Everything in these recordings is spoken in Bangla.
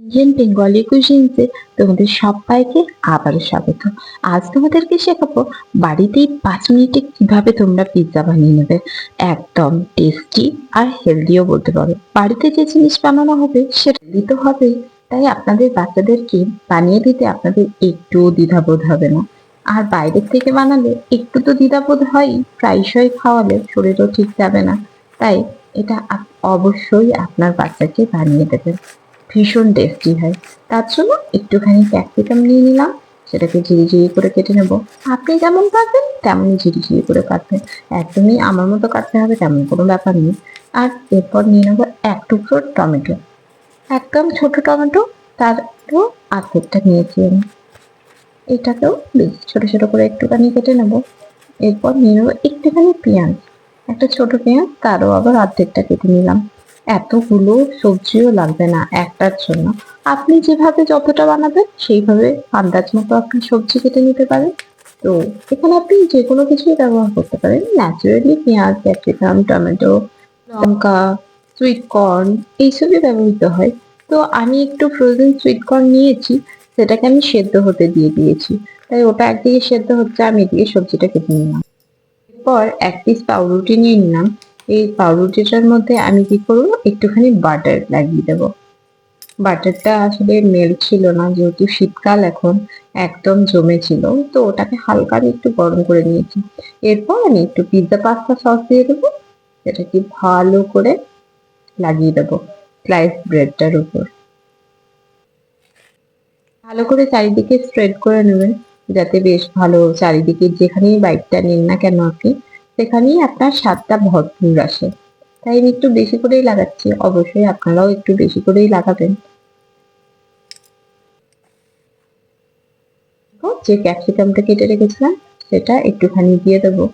ইন্ডিয়ান বেঙ্গলি কুজিনসে তোমাদের সবাইকে আবারও স্বাগত। আজ তোমাদেরকে শেখাবো বাড়িতেই পাঁচ মিনিটে কীভাবে তোমরা পিৎজা বানিয়ে নেবে। একদম টেস্টি আর হেলদিও বলতে পারো। বাড়িতে যে জিনিস বানানো হবে সেটা দিতে হবে তাই আপনাদের বাচ্চাদেরকে বানিয়ে দিতে আপনাদের একটুও দ্বিধাবোধ হবে না। আর বাইরের থেকে বানালে একটু তো দ্বিধাবোধ হয়ই, প্রায়শই খাওয়ালে শরীরও ঠিক যাবে না। তাই এটা অবশ্যই আপনার বাচ্চাকে বানিয়ে দেবেন ভীষণ টেস্টি হয়। তার জন্য একটুখানি ক্যাপসিকাম নিয়ে নিলাম, সেটাকে ঝিরি ঝিরি করে কেটে নেব। আপনি যেমন কাটবেন তেমনই ঝিরি ঝিরি করে কাটবেন। একদমই আমার মতো কাটতে হবে তেমন কোনো ব্যাপার নেই। আর এরপর নিয়ে নেব এক টুকরো টমেটো। একদম ছোট টমেটো তার তো আর্ধেকটা নিয়েছি আমি। এটাকেও বেশ ছোট ছোট করে একটুখানি কেটে নেব। এরপর নিয়ে নেব একটুখানি পেঁয়াজ। একটা ছোট পেঁয়াজ, তারও আবার অর্ধেকটা কেটে নিলাম। এতগুলো সবজিও লাগবে না একটার জন্য। আপনি যেভাবে যতটা বানাবেন, সেইভাবে আন্দাজ মতো আপনি সবজি কেটে নিতে পারেন। তো এখানে আপনি যে কোনো কিছুই ব্যবহার করতে পারেন। ন্যাচারালি পেঁয়াজ, ক্যাপসিকাম, টমেটো, লঙ্কা সুইট কর্ন এইসবই ব্যবহৃত হয়। তো আমি একটু ফ্রোজেন সুইট কর্ন নিয়েছি, সেটাকে আমি সেদ্ধ হতে দিয়ে দিয়েছি। তাই ওটা একদিকে সেদ্ধ হচ্ছে, আমি এদিকে সবজিটা কেটে নিলাম। এরপর এক পিস পাউরুটি নিয়ে নিলাম। এই পাউরুটিটার মধ্যে আমি কি করব? একটুখানি বাটার লাগিয়ে দেবো। বাটারটা আসলে মেল্ট ছিল না, যেহেতু শীতকাল এখন একদম জমে ছিল তো ওটাকে হালকা আমি একটু গরম করে নিয়েছি। এরপর আমি একটু পিৎজা পাস্তা সস দিয়ে দেবো সেটাকে ভালো করে লাগিয়ে দেবো স্লাইস ব্রেডটার উপর। ভালো করে চারিদিকে স্প্রেড করে নেবেন, যাতে বেশ ভালো চারিদিকে যেখানেই বাইকটা নিন না কেন আপনি সেখানেই আপনার স্বাদটা ভরপুর আসে। তাই আমি একটু বেশি করেই লাগাচ্ছি। অবশ্যই আপনারাও একটু বেশি করেই লাগাবেন। যে ক্যাপসিকামটা কেটে রেখেছিলাম, সেটা একটুখানি দিয়ে দেবো।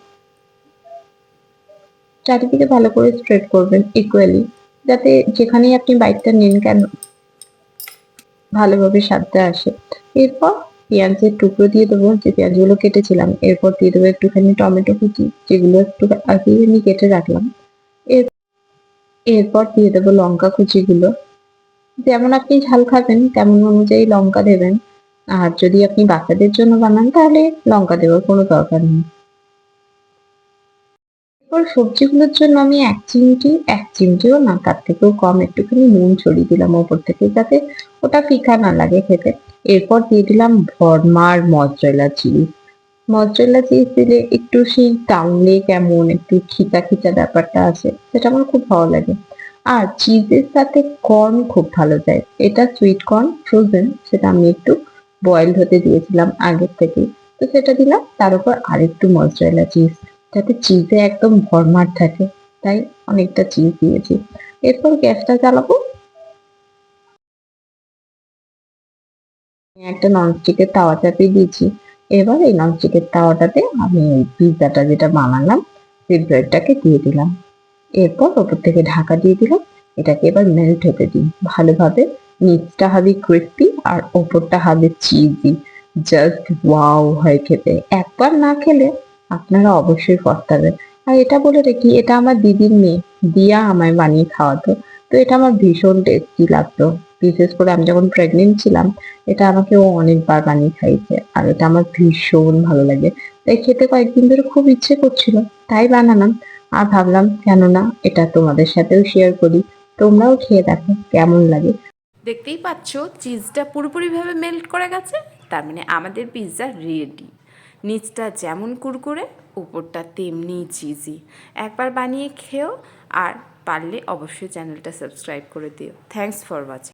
চারিদিকে ভালো করে স্প্রেড করবেন ইকুয়ালি যাতে যেখানেই আপনি বাইকটা নিন কেন, ভালোভাবে স্বাদটা আসে। এরপর পেঁয়াজের টুকরো দিয়ে দেবো, যে পেঁয়াজগুলো কেটেছিলাম। এরপর দিয়ে দেবো একটুখানি টমেটো কুচি, যেগুলো একটু আগে আমি কেটে রাখলাম। এর এরপর দিয়ে দেবো লঙ্কা কুচিগুলো। যেমন আপনি ঝাল খাবেন, তেমন অনুযায়ী লঙ্কা দেবেন। আর যদি আপনি বাচ্চাদের জন্য বানান, তাহলে লঙ্কা দেওয়ার কোনো দরকার নেই। এরপর সবজিগুলোর জন্য আমি এক চিমটি, এক চিমটিও না, তার থেকেও কম একটুখানি নুন ছড়িয়ে দিলাম ওপর থেকে, যাতে ওটা ফিকা না লাগে খেতে। এরপর দিয়ে দিলাম ভরমার মজরেলা চিজ মজরেলা চিজ দিলে একটু সেই টাউনে কেমন, একটু খিচা খিচা ব্যাপারটা আছে সেটা আমার খুব ভালো লাগে। আর চিজের সাথে কর্ন খুব ভালো যায়। এটা সুইট কর্ন ফ্রোজেন সেটা আমি একটু বয়েল হতে দিয়েছিলাম আগের থেকে তো সেটা দিলাম, তার উপর আরেকটু মজরেলা চিজ যাতে চিজে একদম ভরমার থাকে, তাই অনেকটা চিজ দিয়েছি। এরপর গ্যাসটা জ্বালাবো একটা ননস্টিকের তাওয়া চাপিয়ে দিয়েছি। এবার এই ননস্টিকের তাওয়াটাতে আমি ওই পিৎজাটা যেটা বানালাম সেই ব্রেডটাকে দিয়ে দিলাম। এরপর ওপর থেকে ঢাকা দিয়ে দিলাম, এটাকে এবার মেল্ট হতে দিই। ভালোভাবে নিচটা হবে ক্রিস্পি আর ওপরটা হবে চিজি জাস্ট ওয়াও হয় খেতে। একবার না খেলে আপনারা অবশ্যই পস্তাবেন। আর এটা বলে রাখি, এটা আমার দিদির মেয়ে। দিয়া আমায় বানিয়ে খাওয়াতো। তো এটা আমার ভীষণ টেস্টি লাগতো। বিশেষ করে আমি যখন প্রেগনেন্ট ছিলাম, এটা আমাকে ও অনেকবার বানিয়ে খাইয়েছে আর এটা আমার ভীষণ ভালো লাগে। তাই খেতে কয়েকদিন ধরে খুব ইচ্ছে করছিল, তাই বানালাম আর ভাবলাম কেননা এটা তোমাদের সাথেও শেয়ার করি। তোমরাও খেয়ে দেখো কেমন লাগে। দেখতেই পাচ্ছ চিজটা পুরোপুরিভাবে মেল্ট করে গেছে, তার মানে আমাদের পিৎজা রেডি নিচটা যেমন কুরকুরে, উপরটা তেমনি চিজি একবার বানিয়ে খেও আর পারলে অবশ্যই চ্যানেলটা সাবস্ক্রাইব করে দিও। Thanks for watching